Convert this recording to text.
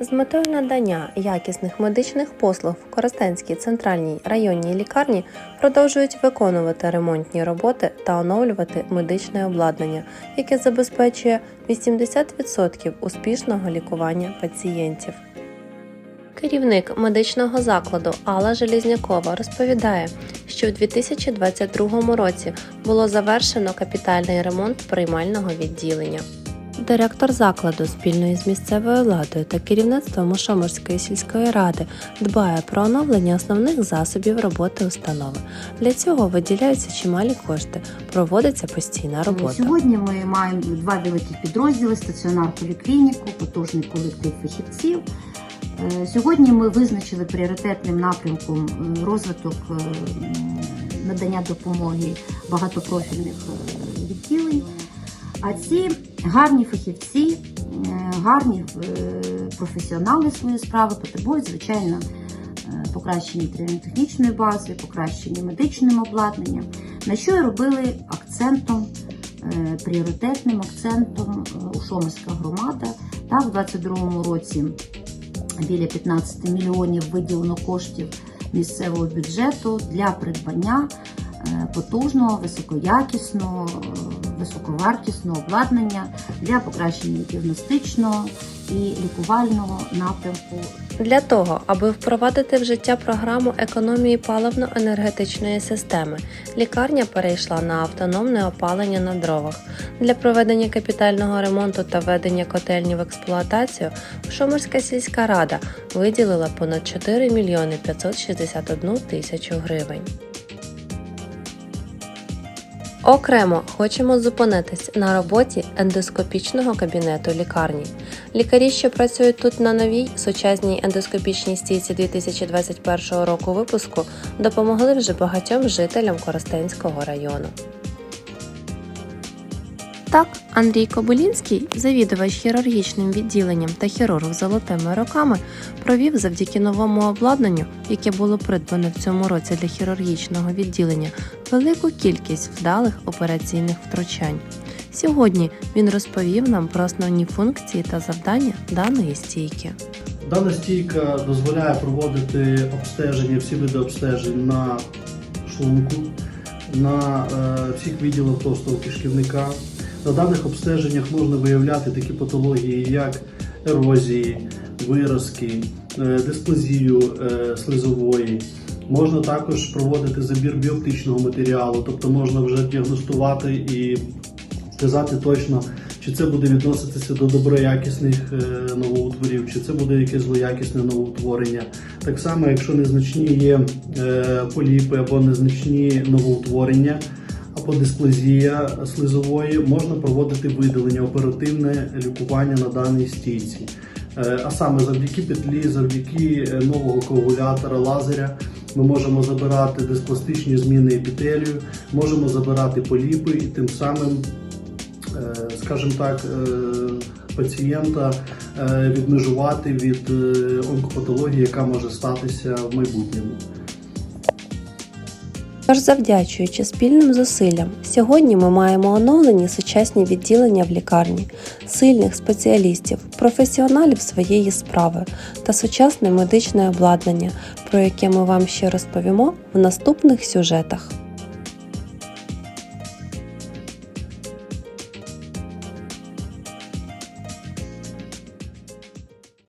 З метою надання якісних медичних послуг в Коростенській центральній районній лікарні продовжують виконувати ремонтні роботи та оновлювати медичне обладнання, яке забезпечує 80% успішного лікування пацієнтів. Керівник медичного закладу Алла Желізнякова розповідає, що у 2022 році було завершено капітальний ремонт приймального відділення. Директор закладу спільно із місцевою владою та керівництвом Мошоморської сільської ради дбає про оновлення основних засобів роботи установи. Для цього виділяються чималі кошти, проводиться постійна робота. Сьогодні ми маємо два великі підрозділи: стаціонар поліклініку, потужний колектив фахівців. Е, Сьогодні ми визначили пріоритетним напрямком е, розвиток е, надання допомоги багатопрофільних е, відділень. А ці гарні фахівці, е, гарні е, професіонали своєї справи потребують, звичайно, е, покращення матеріально-технічної бази, покращення медичним обладнанням, на що і робили акцентом, пріоритетним акцентом Ушомирська громада. Так, у 2022 році біля 15 мільйонів виділено коштів місцевого бюджету для придбання потужного, високоякісного, високовартісного обладнання для покращення діагностичного і лікувального напрямку Для того, аби впровадити в життя програму економії паливно-енергетичної системи, лікарня перейшла на автономне опалення на дровах. Для проведення капітального ремонту та введення котельні в експлуатацію Шомерська сільська рада виділила понад 4 мільйони 561 тисячу гривень. Окремо хочемо зупинитись на роботі ендоскопічного кабінету лікарні. Лікарі, що працюють тут на новій сучасній ендоскопічній стійці 2021 року випуску, допомогли вже багатьом жителям Коростенського району. Так, Андрій Кобилінський, завідувач хірургічним відділенням та хірург золотими роками, провів завдяки новому обладнанню, яке було придбане в цьому році для хірургічного відділення, велику кількість вдалих операційних втручань. Сьогодні він розповів нам про основні функції та завдання даної стійки. Дана стійка дозволяє проводити обстеження, всі види обстежень на шлунку, на е, всіх відділах товстого кишківника. На даних обстеженнях можна виявляти такі патології, як ерозії, виразки, е, дисплазію е, слизової. Можна також проводити забір біоптичного матеріалу, тобто можна вже діагностувати і сказати точно, чи це буде відноситися до доброякісних е, новоутворів, чи це буде якесь злоякісне новоутворення. Так само, якщо незначні є поліпи або незначні новоутворення, або дисплазія слизової, можна проводити видалення, оперативне лікування на даній стійці. Е, А саме завдяки петлі, завдяки е, нового коагулятора, лазеря, ми можемо забирати диспластичні зміни епітелію, можемо забирати поліпи і тим самим е, скажімо так, пацієнта відмежувати від онкопатології, яка може статися в майбутньому. Тож, завдячуючи спільним зусиллям, сьогодні ми маємо оновлені сучасні відділення в лікарні, сильних спеціалістів, професіоналів своєї справи та сучасне медичне обладнання, про яке ми вам ще розповімо в наступних сюжетах.